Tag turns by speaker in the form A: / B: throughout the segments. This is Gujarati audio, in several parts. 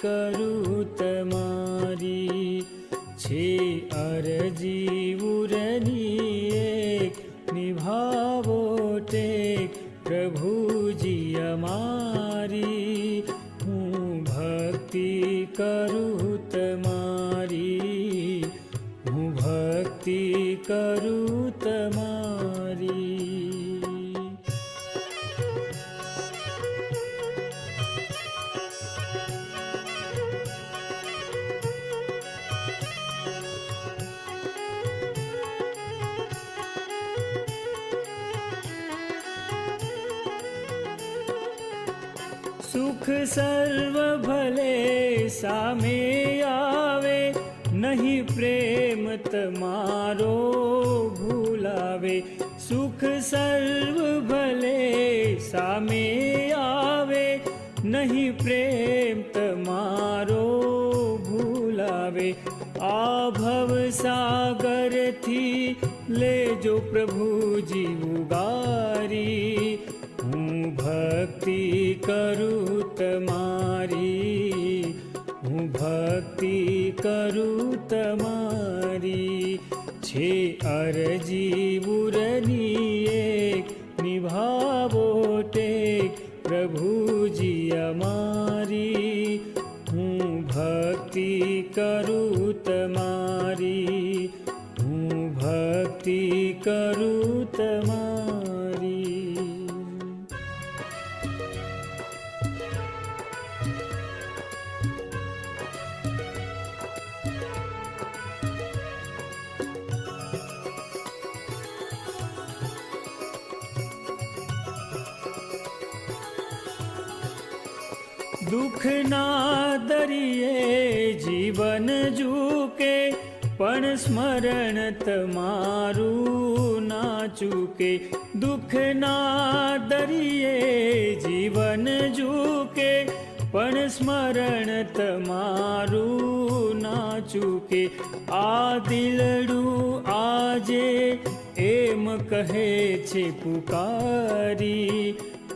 A: કરું તમારી છે અરજી. સુખ સર્વ ભલે સામે આવે, નહીં પ્રેમ તમારો ભૂલાવે. સુખ સર્વ ભલે સામે આવે, નહીં પ્રેમ તમારો ભૂલાવે. આ ભવ સાગરથી લેજો પ્રભુજી ઉગારી. હું ભક્તિ કરું અરજી દુઃખના દરિયે જીવન ઝૂકે, પણ સ્મરણ તમારું ના ચૂકે. દુઃખના દરિયે જીવન ઝૂકે, પણ સ્મરણ તમારું ના ચૂકે. આ દિલડું આજે એમ કહે છે, પુકારી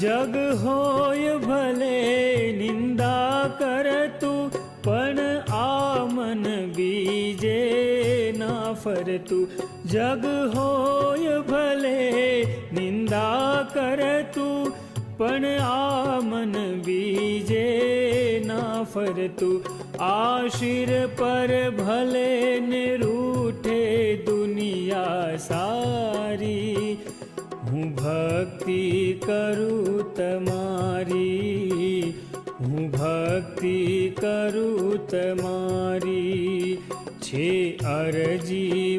A: જગ હોય ભલે નિંદા કરતું પણ આ મન બીજે ના ફરતું જગ હોય ભલે નિંદા કરતું પણ આ મન બીજે ના ફરતું આશીર શિર પર ભલે ભક્તિ કરું તમારી હું ભક્તિ કરું તમારી. છે અરજી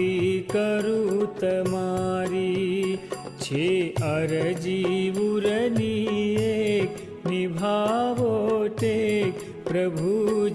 A: માફી કરું તમારી છે અરજી ઉરની એક નિભાવો ટેક પ્રભુ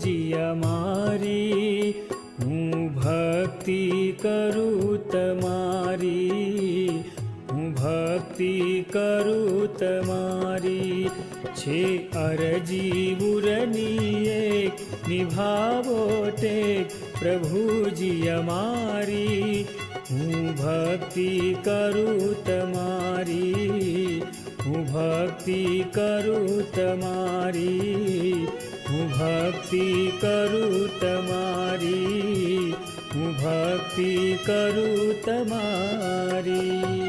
A: છે અરજી મુરની એક, નિભાવો ટેક, પ્રભુજી અમારી, હું ભક્તિ કરું તમારી, હું ભક્તિ કરું તમારી, હું ભક્તિ કરું તમારી, હું ભક્તિ કરું તમારી.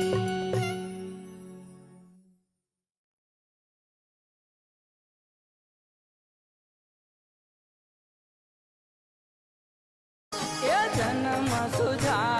B: 告诉他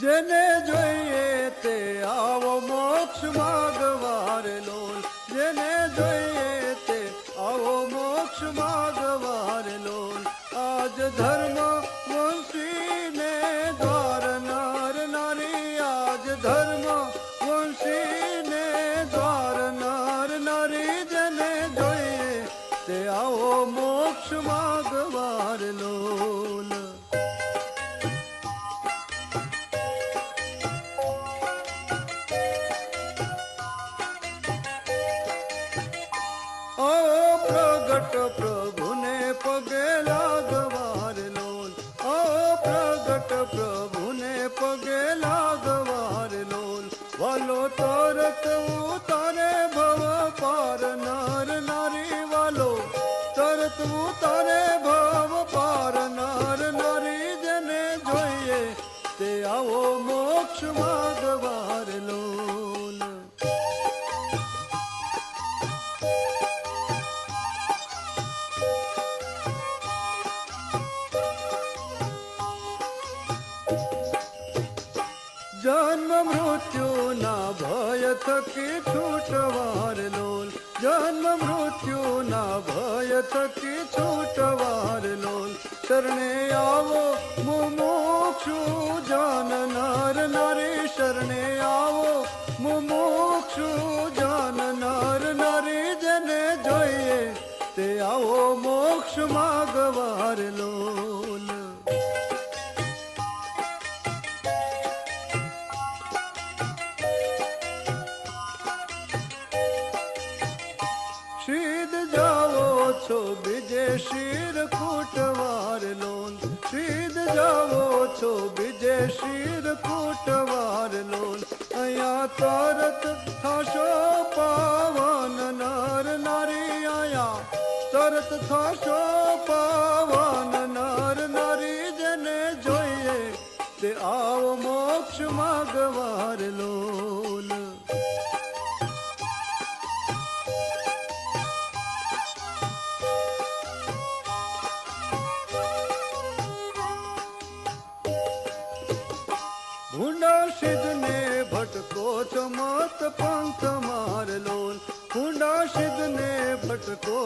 C: જેને જોઈએ તે આવો મોક્ષ માગવાર લોલ. જેને જોઈએ તે આવો મોક્ષ માગવાર લોલ. આજ ધર્મ પ્રગટ પ્રભુને પગેલા મૃત્યુના ભય થકી છૂટવાર લોલ? જન્મ મૃત્યુના ભય થકી છૂટવાર લોલ? શરણે આવો મુમુક્ષુ જાન નર નારી શરણે આવો મુમુક્ષુ જાન નર નારી જેને જોઈએ, તે આવો મોક્ષ માગવાર લોલ. છો બીજે શીર કૂટવાર લોન સીધ જાવો છો બીજે શીર કૂટવાર લોન અહીંયા તરત થશો પાવન નર નારી આયા તરત થશો પાવન નર નારી જેને જોઈએ. તે આવો મોક્ષ માગવાર લોલ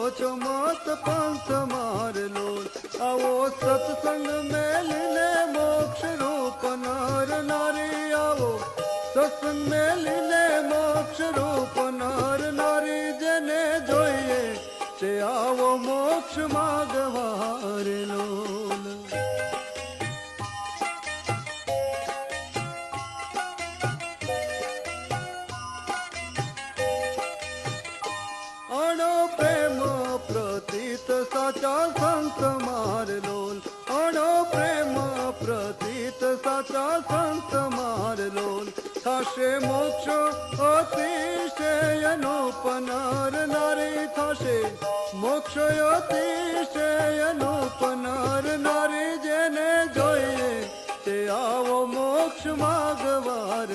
C: ભટકો છો મત પંથ મારલો આવો સત્સંગ મેલીને મોક્ષ રૂપ નર નારી આવો. સત્સંગ મેલીને મોક્ષ રૂપ નર નારી જેને જોઈએ, તે આવો મોક્ષ માગવાર થશે મોક્ષ અતિશયનો પનાર નારી થશે. મોક્ષ અતિશયનો પનાર નારી જેને જોઈએ, તે આવો મોક્ષ માગવાર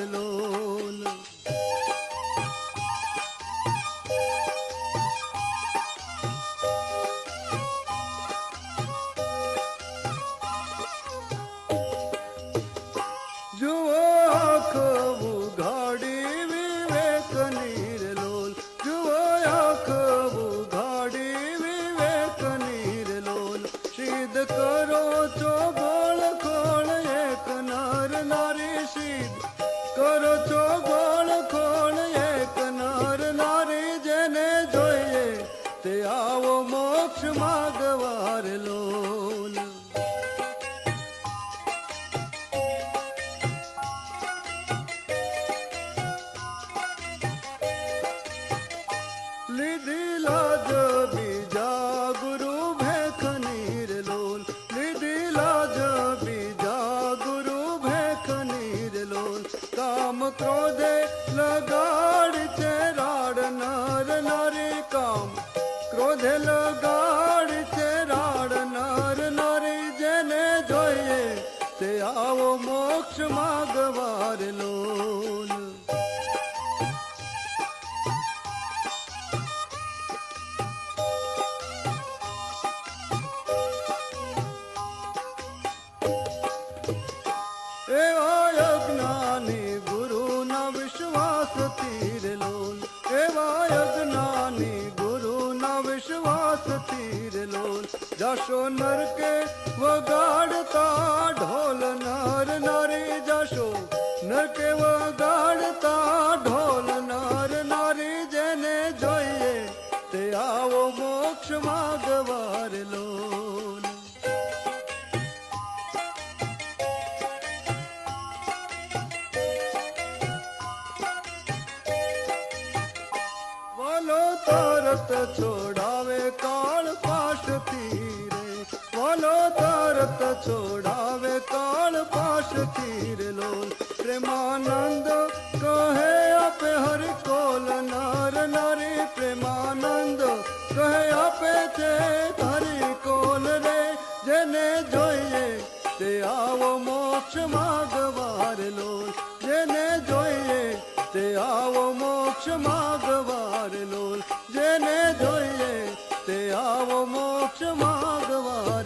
C: નરકે વગાડતા ઢોલ નર નારી જશો. નરકે વગાડતા ઢોલ નર નારી જેને જોઈએ, તે આવો મોક્ષ માગવાર લો તરત છોડાવે પાશ તીર લોલ પ્રેમાનંદ કહે આપે હરિ કોલ નર નારી પ્રેમાનંદ કહે આપે છે હરિ કોલ રે જેને જોઈએ તે આવો મોક્ષ માગવાર લોલ જેને જોઈએ તે આવો મોક્ષ માગવાર લોલ જેને જોઈએ તે આવો મોક્ષ માગવાર